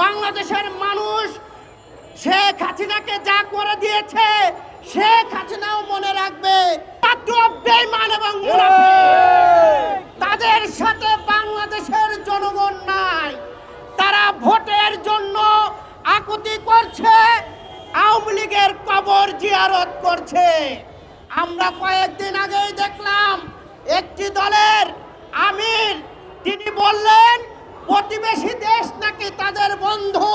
বাংলাদেশের মানুষ শেখ হাসিনাকে যা করে দিয়েছে, শেখ হাসিনাও মনে রাখবে। বেঈমান এবং তাদের সাথে বাংলাদেশের জনগণ নাই। তারা ভোটের জন্য আকুতি করছে, আওয়ামী লীগের কবর জিয়ারত করছে। আমরা কয়েকদিন আগেই দেখলাম, একটি দলের আমির, তিনি বললেন প্রতিবেশী দেশ নাকি তাদের বন্ধু?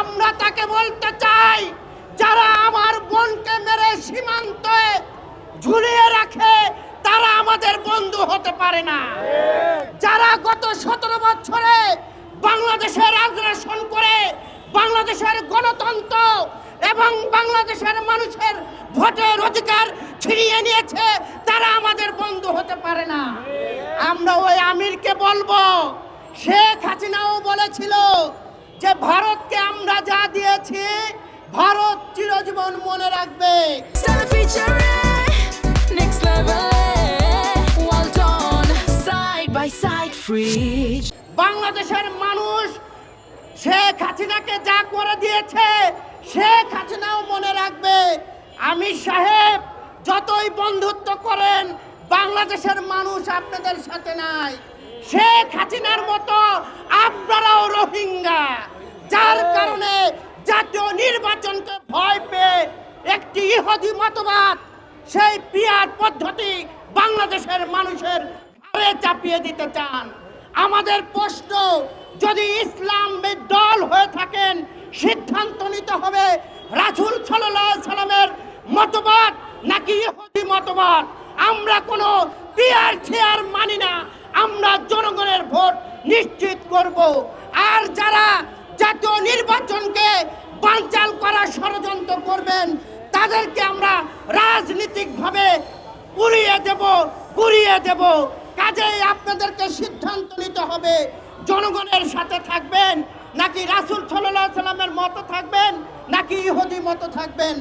আমরা তাকে বলতে চাই, যারা আমার বোনকে মেরে সীমান্তে ঝুলিয়ে রাখে, তারা আমাদের বন্ধু হতে পারে না। যারা গত সতেরো বছরে বাংলাদেশের আগ্রাসন করে, বাংলাদেশের গণতন্ত্র এবং বাংলাদেশের মানুষের ভোটের অধিকার ছিনিয়ে নিয়েছে, তারা আমাদের বন্ধু হতে পারে না। আমরা ওই আমিরকে বলব বলেছিল যে ভারতকে আমরা যা দিয়েছি ভারত চিরজীবন মনে রাখবে. বাংলাদেশের মানুষ শেখ হাসিনাকে যা করে দিয়েছে শেখ হাসিনাও মনে রাখবে। আমির সাহেব যতই বন্ধুত্ব করেন বাংলাদেশের মানুষ আপনাদের সাথে নাই। শেখ হাসিনার মতো আপনারাও রোহিঙ্গা যার কারণে জাতীয় নির্বাচনকে ভয় পেয়ে একটি ইহুদি মতবাদ সেই পিয়ার পদ্ধতি বাংলাদেশের মানুষের ঘাড়ে চাপিয়ে দিতে চান। আমাদের প্রশ্ন যদি ইসলাম দল হয়ে থাকেন সিদ্ধান্ত নিতে হবে রাসুল সাল্লাহ সাল্লামের মতবাদ নাকি ইহুদি মতবাদ? আমরা কোনো পিয়ার ছেয়ার মানি না। নিশ্চিত করব। আর যারা জাতীয় নির্বাচনকে বানচাল করার ষড়যন্ত্র করবেন, তাদেরকে আমরা রাজনীতিকভাবে উড়িয়ে দেব, গুড়িয়ে দেব। কাজেই আপনাদেরকে সিদ্ধান্ত নিতে হবে, জনগণের সাথে থাকবেন, নাকি রাসুল সাল্লামের মতো থাকবেন, নাকি ইহুদি মতো থাকবেন।